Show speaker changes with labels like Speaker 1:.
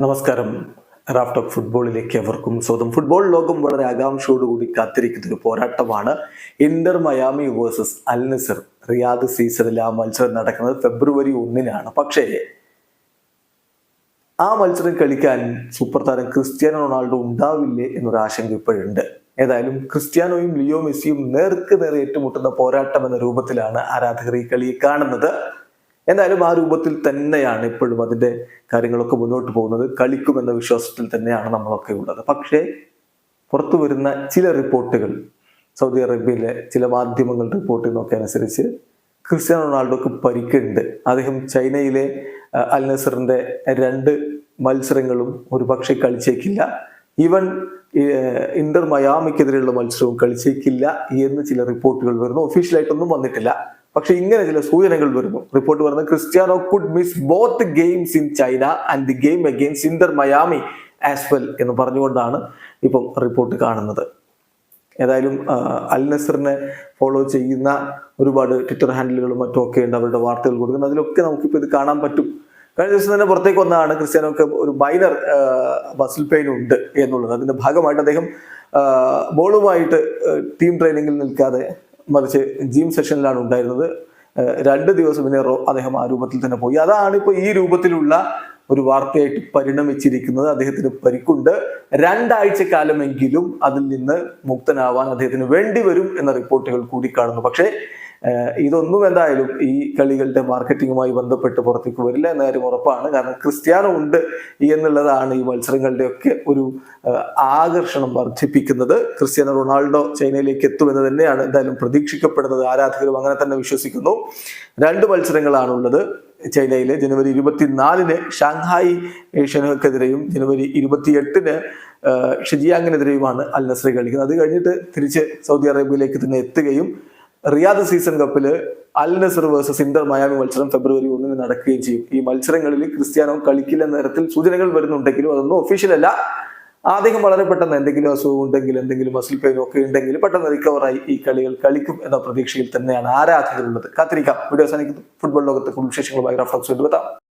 Speaker 1: നമസ്കാരം. Raft of ഫുട്ബോളിലേക്ക് അവർക്കും സ്വന്തം ഫുട്ബോൾ ലോകം വളരെ ആകാംക്ഷയോടുകൂടി കാത്തിരിക്കുന്ന ഒരു പോരാട്ടമാണ് Inter Miami versus Al Nassr. Riyadh സീസണിൽ ആ മത്സരം നടക്കുന്നത് ഫെബ്രുവരി ഒന്നിനാണ്. പക്ഷേ ആ മത്സരം കളിക്കാൻ സൂപ്പർ താരം ക്രിസ്ത്യാനോ റൊണാൾഡോ ഉണ്ടാവില്ലേ എന്നൊരു ആശങ്ക ഇപ്പോഴുണ്ട്. ഏതായാലും ക്രിസ്ത്യാനോയും ലിയോ മെസ്സിയും നേർക്ക് നേരെ ഏറ്റുമുട്ടുന്ന പോരാട്ടം എന്ന രൂപത്തിലാണ് ആരാധകർ ഈ കളിയെ കാണുന്നത്. എന്തായാലും ആ രൂപത്തിൽ തന്നെയാണ് ഇപ്പോഴും അതിന്റെ കാര്യങ്ങളൊക്കെ മുന്നോട്ട് പോകുന്നത്. കളിക്കുമെന്ന വിശ്വാസത്തിൽ തന്നെയാണ് നമ്മളൊക്കെ ഉള്ളത്. പക്ഷേ പുറത്തു വരുന്ന ചില റിപ്പോർട്ടുകൾ സൗദി അറേബ്യയിലെ ചില മാധ്യമങ്ങൾ റിപ്പോർട്ട് ചെയ്യുന്നതൊക്കെ അനുസരിച്ച് ക്രിസ്ത്യാനോ റൊണാൾഡോക്ക് പരിക്കുണ്ട്. അദ്ദേഹം ചൈനയിലെ അൽ നസറിന്റെ രണ്ട് മത്സരങ്ങളും ഒരുപക്ഷെ കളിച്ചേക്കില്ല. ഈവൻ ഇന്റർ മയാമിക്കെതിരെയുള്ള മത്സരവും കളിച്ചേക്കില്ല എന്ന് ചില റിപ്പോർട്ടുകൾ വരുന്നു. ഒഫീഷ്യലായിട്ടൊന്നും വന്നിട്ടില്ല. പക്ഷെ ഇങ്ങനെ ചില സൂചനകൾ വരുന്നു. റിപ്പോർട്ട് പറയുന്നത് Cristiano could miss both games in China and the game against Inter Miami as well എന്ന് പറഞ്ഞുകൊണ്ടാണ് ഇപ്പം റിപ്പോർട്ട് കാണുന്നത്. ഏതായാലും അൽ നസറിനെ ഫോളോ ചെയ്യുന്ന ഒരുപാട് ട്വിറ്റർ ഹാൻഡിലുകളും മറ്റും ഒക്കെ ഉണ്ട് അവരുടെ വാർത്തകൾ കൊടുക്കുന്നത്. അതിലൊക്കെ നമുക്കിപ്പോൾ ഇത് കാണാൻ പറ്റും. കഴിഞ്ഞ ദിവസം തന്നെ പുറത്തേക്ക് വന്നതാണ് ക്രിസ്ത്യാനോക്ക് ഒരു മൈനർ മസിൽ പെയിൻ ഉണ്ട് എന്നുള്ളത്. അതിന്റെ ഭാഗമായിട്ട് അദ്ദേഹം ബോളുമായിട്ട് ടീം ട്രെയിനിങ്ങിൽ നിൽക്കാതെ മറിച്ച് ജിം സെഷനിലാണ് ഉണ്ടായിരുന്നത്. രണ്ട് ദിവസം പിന്നെ അദ്ദേഹം ആ രൂപത്തിൽ തന്നെ പോയി. അതാണ് ഇപ്പോൾ ഈ രൂപത്തിലുള്ള ഒരു വാർത്തയായിട്ട് പരിണമിച്ചിരിക്കുന്നത്. അദ്ദേഹത്തിന് പരിക്കുണ്ട്. രണ്ടാഴ്ച കാലമെങ്കിലും അതിൽ നിന്ന് മുക്തനാവാൻ അദ്ദേഹത്തിന് വേണ്ടി വരും എന്ന റിപ്പോർട്ടുകൾ കൂടി കാണുന്നു. പക്ഷേ ഇതൊന്നും എന്തായാലും ഈ കളികളുടെ മാർക്കറ്റിങ്ങുമായി ബന്ധപ്പെട്ട് പുറത്തേക്ക് വരില്ല എന്ന കാര്യം ഉറപ്പാണ്. കാരണം ക്രിസ്ത്യാനോ ഉണ്ട് എന്നുള്ളതാണ് ഈ മത്സരങ്ങളുടെ ഒക്കെ ഒരു ആകർഷണം വർദ്ധിപ്പിക്കുന്നത്. ക്രിസ്ത്യാനോ റൊണാൾഡോ ചൈനയിലേക്ക് എത്തുമെന്ന് തന്നെയാണ് എന്തായാലും പ്രതീക്ഷിക്കപ്പെടുന്നത്. ആരാധകരും അങ്ങനെ തന്നെ വിശ്വസിക്കുന്നു. രണ്ട് മത്സരങ്ങളാണുള്ളത് ചൈനയിലെ ജനുവരി ഇരുപത്തിനാലിന് ഷാങ്ഹായി ഏഷ്യനുകൾക്കെതിരെയും ജനുവരി ഇരുപത്തിയെട്ടിന് ഷിജിയാങ്ങിനെതിരെയുമാണ് അൽ നസ്രി കളിക്കുന്നത്. അത് കഴിഞ്ഞിട്ട് തിരിച്ച് സൗദി അറേബ്യയിലേക്ക് തന്നെ എത്തുകയും റിയാദ് സീസൺ കപ്പിൽ Al Nassr versus Inter Miami മത്സരം ഫെബ്രുവരി ഒന്നിന് നടക്കുകയും ചെയ്യും. ഈ മത്സരങ്ങളിൽ ക്രിസ്ത്യാനോ കളിക്കില്ല എന്ന തരത്തിൽ സൂചനകൾ വരുന്നുണ്ടെങ്കിലും അതൊന്നും ഒഫീഷ്യൽ അല്ല. അദ്ദേഹം വളരെ പെട്ടെന്ന് എന്തെങ്കിലും അസുഖം ഉണ്ടെങ്കിൽ എന്തെങ്കിലും മസിൽ പെയിനും ഒക്കെ ഉണ്ടെങ്കിൽ പെട്ടെന്ന് റിക്കവറായി ഈ കളികൾ കളിക്കും എന്ന പ്രതീക്ഷയിൽ തന്നെയാണ് ആരാധകരുള്ളത്. കാത്തിരിക്കാം. വീഡിയോ അവസാനിക്കുന്നു. ഫുട്ബോൾ ലോകത്തെ കുടുംബ വിശേഷങ്ങളുമായി കൊണ്ടുവെത്താം